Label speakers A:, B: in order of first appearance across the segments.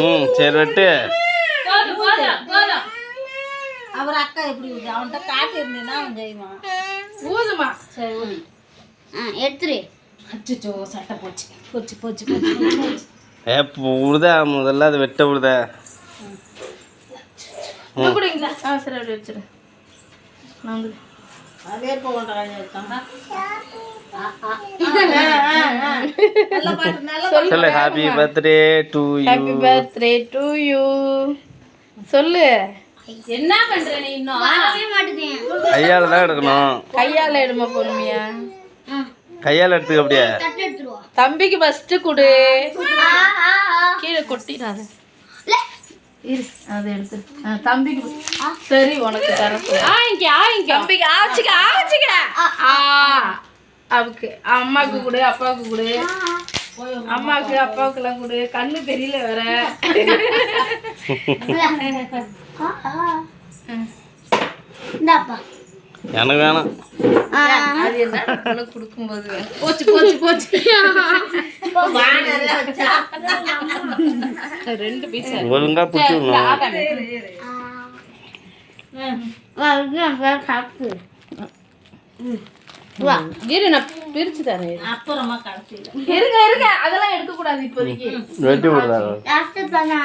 A: ம் சரி வெட்டு.
B: அவர் அக்கா எப்படி ஊது அவன்கிட்ட காட்டு இருந்தீங்கன்னா அவன் செய்வான்
C: ஊதுமா.
B: சரி ஊதி.
D: ஆ, எடுத்துரு.
B: அச்சோ சட்டை போச்சு. போச்சு போச்சு
A: ஏ உழுதா முதல்ல அது வெட்ட உழுதா.
C: கொடுங்களா ஆ சரி அப்படி வச்சிரு. நான்
B: அதே போகண்டா
A: சொல்லு. Happy birthday to you
C: happy birthday to you சொல்லு. என்ன பண்ற நீ இன்னும்.
A: கையால் தான் எடுக்கணும்.
C: கையால எடுமா பொறுமையா?
A: கையால் எடுத்துக்க அப்படியே.
C: தம்பிக்கு ஃபர்ஸ்ட் கொடு. கீழே கொட்டிடாத
D: லே.
C: இரு அதை எடுத்து ஆ, தம்பிக்கு. சரி உனக்கு தர ஆயிங்க ஆயிங்க தம்பிக்கு ஆச்சுக்க ஆச்சுக்க ஆ. அவருக்கு அம்மாவுக்கு கொடு அப்பாவுக்கு கொடு. அம்மாவுக்கு அப்பாவுக்கு எல்லாம் கொடு. கண்ணு தெரியல வேற.
A: எனக்கு வேணாம்.
D: ஆ,
C: அது என்ன? கொடுக்கும்போது. போச்சு போச்சு போச்சு. ரெண்டு பீஸ்
A: ஒழுங்கா பிடிச்சி
D: வா.
C: இரு நான் பிரிச்சு தரேன் இரு.
B: அப்புறமா கடைசியில்.
C: இருங்க இருங்க. அதெல்லாம் எடுக்க கூடாது இப்போதைக்கு
A: வெட்டி விடுறா.
D: last தானா?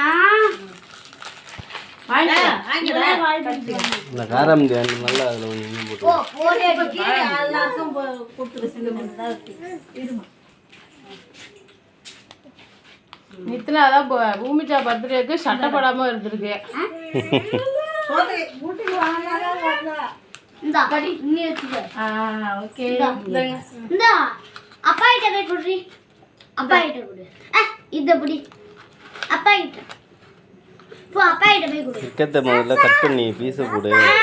A: காரம் நல்லா
C: அதான் பர்த்டேக்கு சட்டை போடாம இருந்திருக்கு.
D: நீ.
C: ஆ ஓகே
D: இந்தா, அப்பா கிட்ட போய் குடுறி. அப்பா கிட்ட கொடு. ஆ, இத பிடி. அப்பா கிட்ட. போ, அப்பா கிட்ட போய் கொடு.
A: சிக்கத்தை முதல்ல கட் பண்ணி பீஸை போடு
D: ஆ,